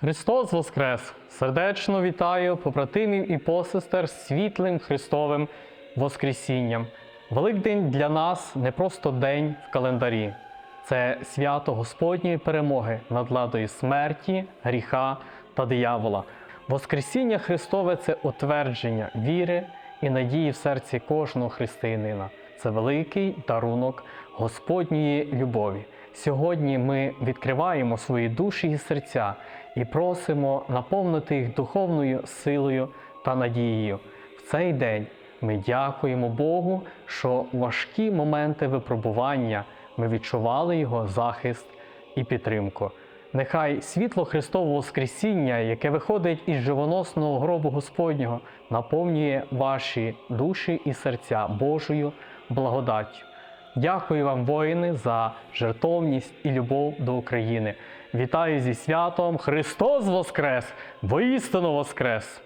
Христос Воскрес! Сердечно вітаю побратимів і посестер світлим Христовим Воскресінням. Великдень для нас не просто день в календарі, це свято Господньої перемоги над ладою смерті, гріха та диявола. Воскресіння Христове це утвердження віри і надії в серці кожного християнина. Це великий дарунок Господньої любові. Сьогодні ми відкриваємо свої душі і серця і просимо наповнити їх духовною силою та надією. В цей день ми дякуємо Богу, що в важкі моменти випробування ми відчували Його захист і підтримку. Нехай світло Христового Воскресіння, яке виходить із живоносного гробу Господнього, наповнює ваші душі і серця Божою благодаттю. Дякую вам, воїни, за жертовність і любов до України. Вітаю зі святом! Христос Воскрес! Воістину Воскрес!